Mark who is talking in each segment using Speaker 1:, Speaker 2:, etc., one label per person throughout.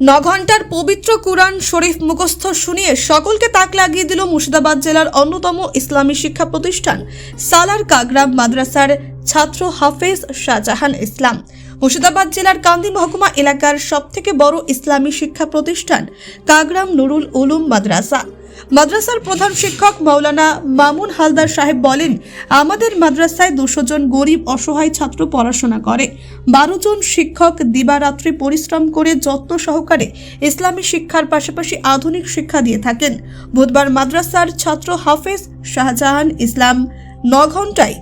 Speaker 1: ন ঘণ্টার পবিত্র কুরআন শরীফ মুখস্থ শুনিয়ে সকলকে তাক লাগিয়ে দিল মুর্শিদাবাদ জেলার অন্যতম ইসলামী শিক্ষা প্রতিষ্ঠান সালার কাগরাম মাদ্রাসার ছাত্র হাফেজ শাহজাহান ইসলাম। মুর্শিদাবাদ জেলার কান্দি মহকুমা এলাকার সবথেকে বড় ইসলামী শিক্ষা প্রতিষ্ঠান কাগরাম নুরুল উলুম মাদ্রাসা। মাদ্রাসার প্রধান শিক্ষক মাওলানা মামুন হালদার সাহেব বলেন, আমাদের মাদ্রাসায় দুশো জন গরিব অসহায় ছাত্র পড়াশোনা করে। বারো জন শিক্ষক দিবারাত্রি পরিশ্রম করে যত্ন সহকারে ইসলামী শিক্ষার পাশাপাশি আধুনিক শিক্ষা দিয়ে থাকেন। বুধবার মাদ্রাসার ছাত্র হাফেজ শাহজাহান ইসলাম ন ঘন্টায়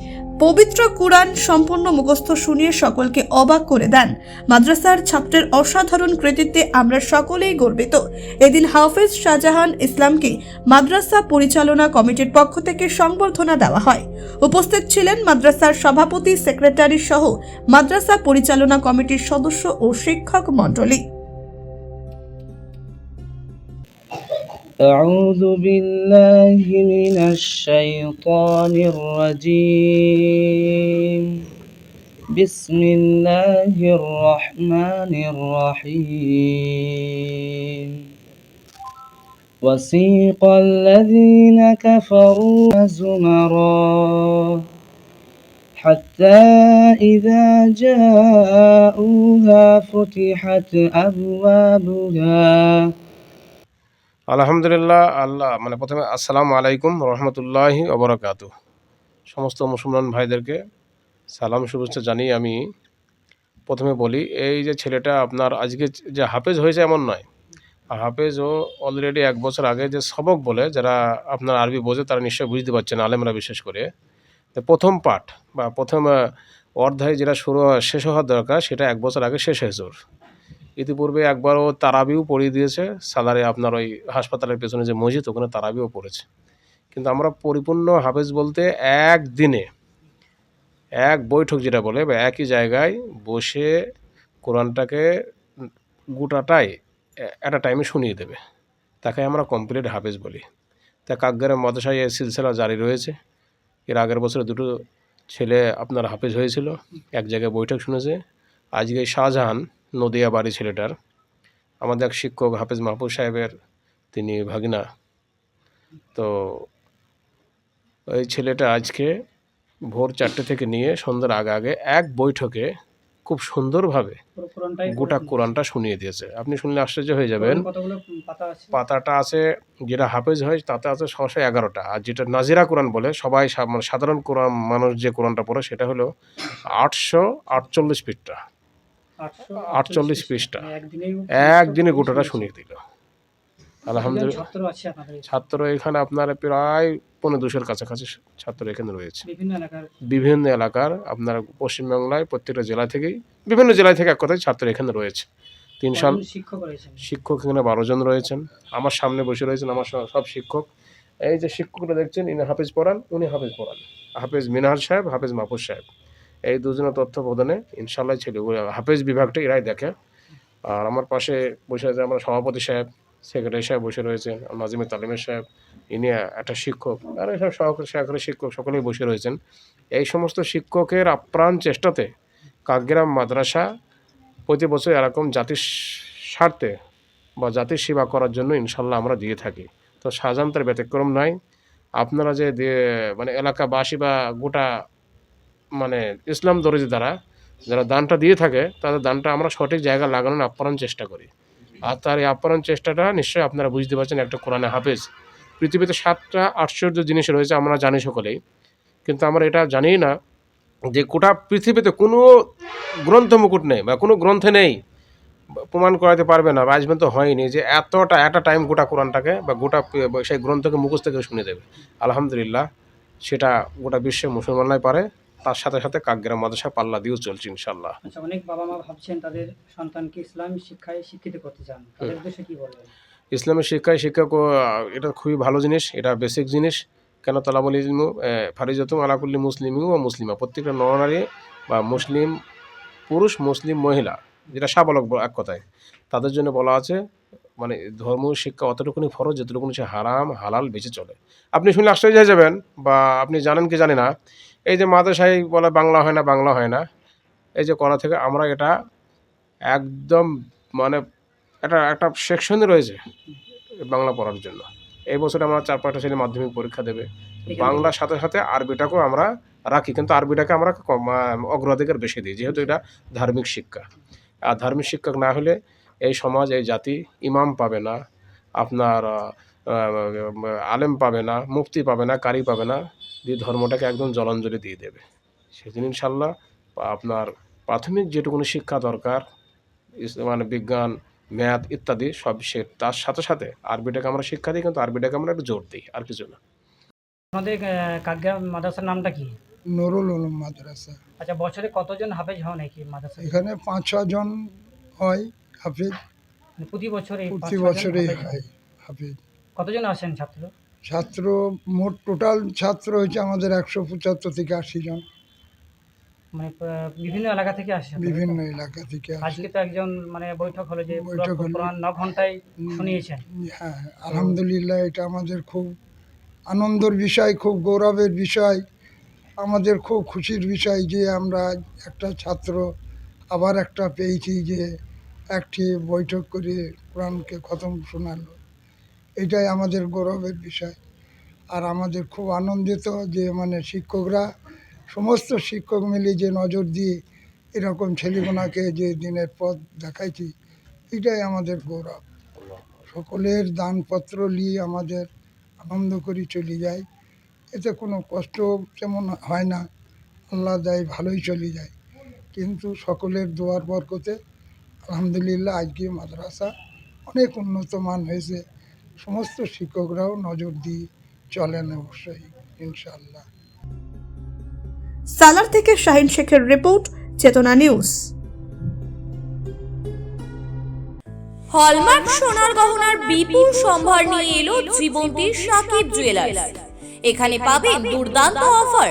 Speaker 1: পবিত্র কুরআন সম্পূর্ণ মুখস্থ শুনিয়ে সকলকে অবাক করে দেন। মাদ্রাসার ছাত্রের অসাধারণ কৃতিত্বে আমরা সকলেই গর্বিত। এদিন হাফেজ শাহজাহান ইসলামকে মাদ্রাসা পরিচালনা কমিটির পক্ষ থেকে সংবর্ধনা দেওয়া হয়। উপস্থিত ছিলেন মাদ্রাসার সভাপতি, সেক্রেটারি সহ মাদ্রাসা পরিচালনা কমিটির সদস্য ও শিক্ষক মণ্ডলী।
Speaker 2: أعوذ بالله من الشيطان الرجيم. بسم الله الرحمن الرحيم. وسيق الذين كفروا زمرا حتى إذا جاءوها فتحت أبوابها
Speaker 3: আলহামদুলিল্লাহ, আল্লাহ মানে প্রথমে আসসালামু আলাইকুম, রহমতুল্লাহি অবরাকাত সমস্ত মুসলমান ভাইদেরকে সালাম, শুভেচ্ছা জানিয়ে আমি প্রথমে বলি, এই যে ছেলেটা আপনার আজকে যে হাফেজ হয়েছে এমন নয়। হাফেজ ও অলরেডি এক বছর আগে যে সবক বলে, যারা আপনার আরবি বোঝে তারা নিশ্চয়ই বুঝতে পারছেন, আলেমরা বিশেষ করে। তো প্রথম পাঠ বা প্রথম অধ্যায় যেটা শুরু, শেষ হওয়ার দরকার, সেটা এক বছর আগে শেষ হয়েছে ইতিপূর্বে একবার ও তারাবিও পড়িয়ে দিয়েছে। সালারে আপনার ওই হাসপাতালের পেছনে যে মসজিদ, ওখানে তারাবিও পড়েছে। কিন্তু আমরা পরিপূর্ণ হাফেজ বলতে একদিনে, এক বৈঠক যেটা বলে, বা একই জায়গায় বসে কোরআনটাকে গোটাটাই একটা টাইমে শুনিয়ে দেবে। তাকে আমরা কমপ্লিট হাফেজ বলি। তা কাকগারের মদশায় এই সিলসিলা জারি রয়েছে। এর আগের বছরে দুটো ছেলে আপনার হাফেজ হয়েছিল। এক জায়গায় বৈঠক শুনেছে। আজকে শাহজাহান নদিয়া বাড়ি ছেলেটার। আমাদের এক শিক্ষক হাফেজ মাহফুজ সাহেবের তিনি ভাগিনা। তো ওই ছেলেটা আজকে ভোর চারটে থেকে নিয়ে সন্ধ্যার আগে আগে এক বৈঠকে খুব সুন্দরভাবে গোটা কোরআনটা শুনিয়ে দিয়েছে। আপনি শুনলে আশ্চর্য হয়ে যাবেন। পাতাটা আছে, যেটা হাফেজ হয়, তাতে আছে ছশো এগারোটা। আর যেটা নাজিরা কোরআন বলে, সবাই মানে সাধারণ কোরআন, মানুষ যে কোরআনটা পড়ে, সেটা হলো আটশো আটচল্লিশ পৃষ্ঠা।
Speaker 4: আটশো
Speaker 3: আটচল্লিশ পৃষ্ঠা। একদিনে গোটাটা শুনিয়ে দিল। আলহামদুলিল্লাহ।
Speaker 4: ছাত্র এখানে?
Speaker 3: আপনার প্রায় পনেরো দুশোর কাছাকাছি ছাত্র এখানে রয়েছে।
Speaker 4: বিভিন্ন এলাকার
Speaker 3: আপনার পশ্চিমবাংলায় প্রত্যেকটা জেলা থেকেই বিভিন্ন জেলায় থেকে এক কথায় ছাত্র এখানে রয়েছে। তিন সাল
Speaker 4: শিক্ষক
Speaker 3: শিক্ষক এখানে বারো জন রয়েছেন। আমার সামনে বসে রয়েছেন আমার সব- সব শিক্ষক। এই যে শিক্ষকরা দেখছেন ইনি হাফেজ পড়ান উনি হাফেজ পড়ান হাফেজ মিনার সাহেব হাফেজ মাহফুজ সাহেব। এই দুজনের তথ্য প্রদানে ইনশাল্লাহ ছেলে হাফেজ বিভাগটা এরাই দেখে। আর আমার পাশে বসে আছে আমার সভাপতি সাহেব, সেক্রেটারি সাহেব বসে রয়েছেন নাজিমে তালিমের সাহেব, ইনি একটা শিক্ষক, আর এসব সহকারী সহকারী শিক্ষক সকলেই বসে রয়েছেন। এই সমস্ত শিক্ষকের আপ্রাণ চেষ্টাতে কাকগ্রাম মাদ্রাসা প্রতি বছর এরকম জাতির স্বার্থে বা জাতির সেবা করার জন্য ইনশাল্লাহ আমরা দিয়ে থাকি। তো শাহজাহান তার ব্যতিক্রম নাই আপনারা যে মানে এলাকাবাসী বা গোটা মানে ইসলাম দরজি দ্বারা যারা দানটা দিয়ে থাকে, তাদের দানটা আমরা সঠিক জায়গা লাগানোর আপ্রাণ চেষ্টা করি। আর তার এই আপ্রাণ চেষ্টাটা নিশ্চয়ই আপনারা বুঝতে পারছেন একটা কোরআনে হাফেজ। পৃথিবীতে সাতটা আশ্চর্য জিনিস রয়েছে, আমরা জানি সকলেই। কিন্তু আমরা এটা জানি না যে গোটা পৃথিবীতে কোনো গ্রন্থ মুকুট নেই বা কোনো গ্রন্থে নেই। প্রমাণ করাতে পারবে না বা আজ পর্যন্ত হয়নি যে এতটা, একটা টাইম গোটা কোরআনটাকে বা গোটা সেই গ্রন্থকে মুখস্থ থেকে শুনে দেবে। আলহামদুলিল্লাহ, সেটা গোটা বিশ্বে মুসলমানরাই পারে। তার সাথে সাথে কাকগ্রাম মাদ্রাসা পাল্লা দিয়েও চলছে ইনশাল্লাহ
Speaker 4: আচ্ছা অনেক বাবা মা ভাবছেন তাদের সন্তানকে ইসলামী শিক্ষায় শিক্ষিত করতে চান। তাদের উদ্দেশ্যে কি বলবেন?
Speaker 3: ইসলামের শিক্ষায় শিক্ষা এটা খুবই ভালো জিনিস এটা বেসিক জিনিস। কেন তালাবল ফারিজতুম আলাকুল্লি মুসলিমু ও মুসলিমা। প্রত্যেকটা নরনারী বা মুসলিম পুরুষ মুসলিম মহিলা যেটা সাবলক এক কথায় তাদের জন্য বলা আছে মানে ধর্ম শিক্ষা অতটুকুনি ফরজ যতটুকুনি সে হারাম হালাল বেঁচে চলে। আপনি শুনলে আশ্চর্য হয়ে যাবেন বা আপনি জানেন কি জানি না। এই যে মাদ্রাসায় বলে বাংলা হয় না বাংলা হয় না। এই যে করা থেকে আমরা এটা একদম মানে একটা একটা সেকশনই রয়েছে বাংলা পড়ার জন্য। এই বছর আমরা চার পাঁচটা ছেলে মাধ্যমিক পরীক্ষা দেবে। বাংলার সাথে সাথে আরবিটাকেও আমরা রাখি কিন্তু আরবিটাকে আমরা অগ্রাধিকার বেশি দিই যেহেতু এটা ধার্মিক শিক্ষা। আর ধার্মিক শিক্ষা না হলে এই সমাজ এই জাতি ইমাম পাবে না আপনার আলেম পাবে না মুফতি পাবে না কারি পাবে না দিয়ে ধর্মটাকে একদম জলাঞ্জলি দিয়ে দেবে। সেদিন ইনশাল্লাহ আপনার প্রাথমিক যেটুকুনি শিক্ষা দরকার মানে বিজ্ঞান ম্যাথ ইত্যাদি সব সে তার সাথে সাথে আরবিটাকে আমরা শিক্ষা দিই কিন্তু আরবিটাকে আমরা একটু জোর দিই আর কিছু না।
Speaker 4: আমাদের কাকগ্রাম মাদ্রাসার নামটা কি?
Speaker 5: নুরুল উলুম মাদ্রাসা।
Speaker 4: আচ্ছা বছরে কতজন হাফেজ হন এই মাদ্রাসা
Speaker 5: এখানে পাঁচ ছজন হয়। হাফিজ?
Speaker 4: মানে প্রতি বছর
Speaker 5: প্রতি বছরেই হয় হাফিজ।
Speaker 4: কতজন আসেন ছাত্র?
Speaker 5: ছাত্র মোট টোটাল ছাত্র হয়েছে আমাদের একশো পঁচাত্তর থেকে আশি জন।
Speaker 4: মানে বিভিন্ন এলাকা থেকে আসে?
Speaker 5: বিভিন্ন এলাকা থেকে
Speaker 4: আজকে তো একজন মানে বৈঠক হলো যে
Speaker 5: বৈঠক হলো।
Speaker 4: ন ঘন্টায় শুনিয়েছেন।
Speaker 5: হ্যাঁ আলহামদুলিল্লাহ এটা আমাদের খুব আনন্দের বিষয় খুব গৌরবের বিষয়। আমাদের খুব খুশির বিষয় যে আমরা একটা ছাত্র আবার একটা পেয়েছি যে একটি বৈঠক করে কোরআনকে খতম শোনালো। এটাই আমাদের গৌরবের বিষয়। আর আমাদের খুব আনন্দিত যে মানে শিক্ষকরা, সমস্ত শিক্ষক মিলে যে নজর দিয়ে এরকম ছেলেগুনাকে যে দিনের পথ দেখাইছি, এটাই আমাদের গৌরব। সকলের দানপত্র নিয়ে আমাদের আনন্দ করে চলে যায়। এতে কোনো কষ্ট তেমন হয় না। আল্লাহ দেয়, ভালোই চলে যায়। কিন্তু সকলের দোয়ার বরকতে আলহামদুলিল্লাহ আজকে মাদ্রাসা অনেক উন্নত মান হয়েছে। সমস্ত শিক্ষকরাও নজর দিয়ে চলেন অবশ্যই ইনশাআল্লাহ।
Speaker 1: সালার থেকে শাহিন শেখের রিপোর্ট চেতনা নিউজ।
Speaker 6: হলমার্ক সোনার গহনার বিপুল সম্ভার নিয়ে এলো জীবন্তীর সাকিব জুয়েলার্স এখানে পাবেন দুর্দান্ত অফার